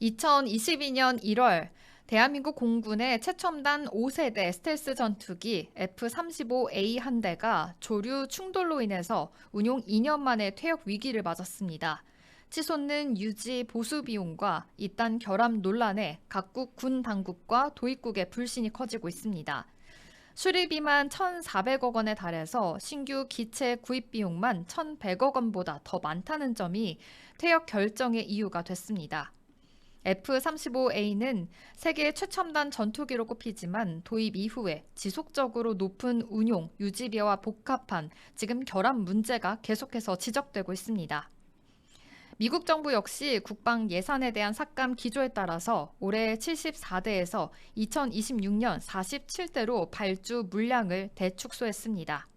2022년 1월 대한민국 공군의 최첨단 5세대 스텔스 전투기 F-35A 한 대가 조류 충돌로 인해서 운용 2년 만에 퇴역 위기를 맞았습니다. 치솟는 유지 보수 비용과 이딴 결함 논란에 각국 군 당국과 도입국의 불신이 커지고 있습니다. 수리비만 1,400억 원에 달해서 신규 기체 구입 비용만 1,100억 원보다 더 많다는 점이 퇴역 결정의 이유가 됐습니다. F-35A는 세계 최첨단 전투기로 꼽히지만 도입 이후에 지속적으로 높은 운용, 유지비와 복합한 지금 결함 문제가 계속해서 지적되고 있습니다. 미국 정부 역시 국방 예산에 대한 삭감 기조에 따라서 올해 74대에서 2026년 47대로 발주 물량을 대축소했습니다.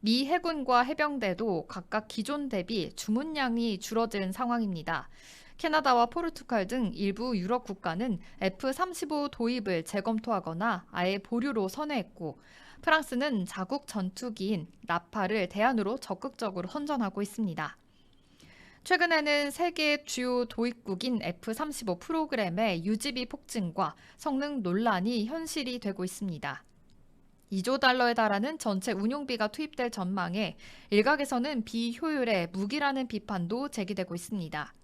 미 해군과 해병대도 각각 기존 대비 주문량이 줄어든 상황입니다. 캐나다와 포르투갈 등 일부 유럽 국가는 F-35 도입을 재검토하거나 아예 보류로 선회했고 프랑스는 자국 전투기인 라파를 대안으로 적극적으로 선전하고 있습니다. 최근에는 세계 주요 도입국인 F-35 프로그램의 유지비 폭증과 성능 논란이 현실이 되고 있습니다. 2조 달러에 달하는 전체 운용비가 투입될 전망에 일각에서는 비효율의 무기라는 비판도 제기되고 있습니다.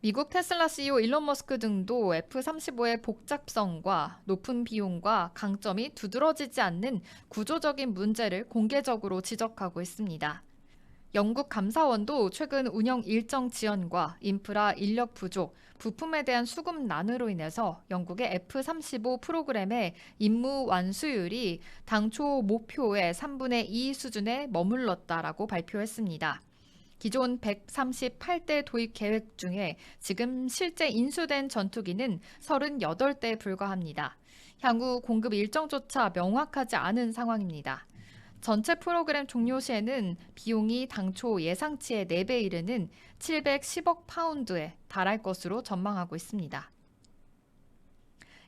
미국 테슬라 CEO 일론 머스크 등도 F-35의 복잡성과 높은 비용과 강점이 두드러지지 않는 구조적인 문제를 공개적으로 지적하고 있습니다. 영국 감사원도 최근 운영 일정 지연과 인프라 인력 부족, 부품에 대한 수급 난으로 인해서 영국의 F-35 프로그램의 임무 완수율이 당초 목표의 3분의 2 수준에 머물렀다라고 발표했습니다. 기존 138대 도입 계획 중에 지금 실제 인수된 전투기는 38대에 불과합니다. 향후 공급 일정조차 명확하지 않은 상황입니다. 전체 프로그램 종료 시에는 비용이 당초 예상치의 4배 이르는 710억 파운드에 달할 것으로 전망하고 있습니다.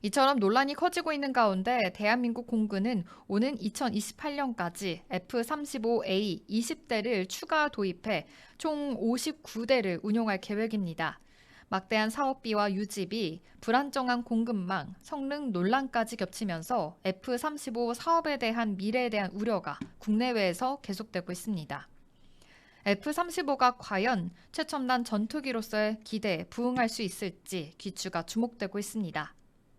이처럼 논란이 커지고 있는 가운데 대한민국 공군은 오는 2028년까지 F-35A 20대를 추가 도입해 총 59대를 운용할 계획입니다. 막대한 사업비와 유지비, 불안정한 공급망, 성능 논란까지 겹치면서 F-35 사업에 대한 미래에 대한 우려가 국내외에서 계속되고 있습니다. F-35가 과연 최첨단 전투기로서의 기대에 부응할 수 있을지 귀추가 주목되고 있습니다.